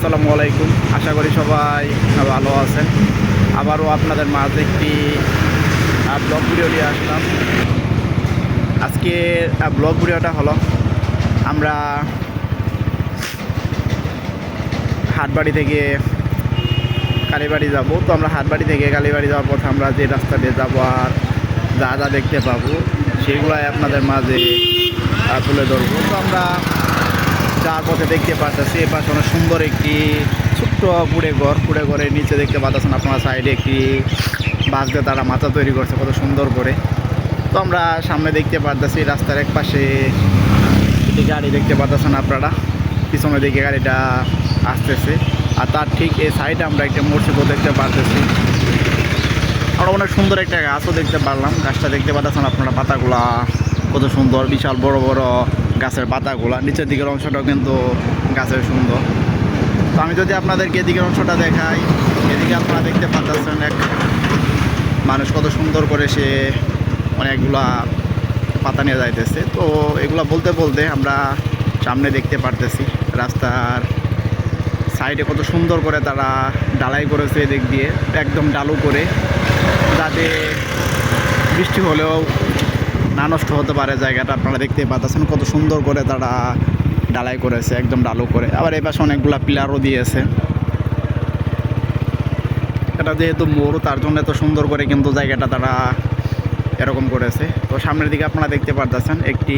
আসসালামু আলাইকুম। আশা করি সবাই ভালো আছেন। আবারও আপনাদের মাঝে একটি ব্লগ ভিডিও নিয়ে আসলাম। আজকে ব্লগ ভিডিওটা হলো, আমরা হাটবাড়ি থেকে কালীবাড়ি যাব। তো আমরা হাটবাড়ি থেকে কালীবাড়ি যাওয়ার পথে আমরা যে রাস্তা দিয়ে যাব আর যা যা দেখতে পাবো, সেগুলাই আপনাদের মাঝে তুলে ধরবো। তো আমরা যার পথে দেখতে পাচ্ছি এ পাশে অনেক সুন্দর একটি ছোট্ট কুড়ে ঘর। কুড়ে ঘরের নিচে দেখতে পাচ্ছেন আপনারা সাইডে একটি বাস দিয়ে তারা মাথা তৈরি করছে, কত সুন্দর করে। তো আমরা সামনে দেখতে পাচ্ছি রাস্তার এক পাশে একটি গাড়ি দেখতে পাচ্ছেন আপনারা। পিছনে দিকে গাড়িটা আসতেছে। আর তার ঠিক এই সাইডে আমরা একটা মসজিদও দেখতে পারতেছি। আর অনেক সুন্দর একটা গাছও দেখতে পারলাম। গাছটা দেখতে পাচ্ছেন আপনারা পাতাগুলা কত সুন্দর, বিশাল বড় বড় গাছের পাতাগুলা, নিচের দিকের অংশটাও কিন্তু গাছের সুন্দর। তো আমি যদি আপনাদেরকে এদিকের অংশটা দেখাই, এদিকে আপনারা দেখতে পাচ্ছেন এক মানুষ কত সুন্দর করে সে অনেকগুলা পাতা নিয়ে যাইতেছে। তো এগুলা বলতে বলতে আমরা সামনে দেখতে পারতেছি, রাস্তার সাইডে কত সুন্দর করে তারা ডালাই করেছে এদিক দিয়ে, একদম ডালু করে। যাতে বৃষ্টি হলেও না নষ্ট হতে পারে জায়গাটা, আপনারা দেখতে পাচ্ছেন কত সুন্দর করে তারা ডালাই করেছে, একদম ডালু করে। আবার এই পাশে অনেকগুলা পিলারও দিয়েছে। এটা যেহেতু মোর তার জন্য এত সুন্দর করে কিন্তু জায়গাটা তারা এরকম করেছে। তো সামনের দিকে আপনারা দেখতে পারতেছেন, একটি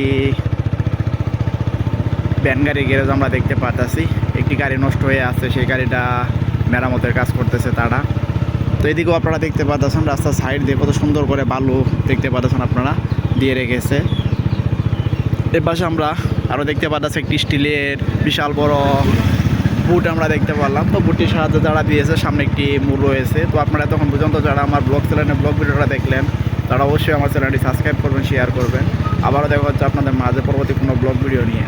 ভ্যান গাড়ি গ্যারেজ আমরা দেখতে পারতেছি। একটি গাড়ি নষ্ট হয়ে আছে, সেই গাড়িটা মেরামতের কাজ করতেছে তারা। তো এদিকেও আপনারা দেখতে পাচ্ছেন রাস্তার সাইড দিয়ে কত সুন্দর করে বালু দেখতে পাচ্ছেন আপনারা। দিয়ে রেখেছে। এর পাশে আমরা আরও দেখতে পাচ্ছি একটি স্টিলের বিশাল বড় বুট আমরা দেখতে পারলাম। তো বুটটির সাহায্যে যারা দিয়েছে, সামনে একটি মূল রয়েছে। তো আপনারা তখন পর্যন্ত যারা আমার ব্লগ চ্যানেলে ব্লগ ভিডিওটা দেখলেন, তারা অবশ্যই আমার চ্যানেলটি সাবস্ক্রাইব করবেন শেয়ার করবেন। আবারও দেখা হচ্ছে আপনাদের মাঝে পরবর্তী কোনো ব্লগ ভিডিও নিয়ে।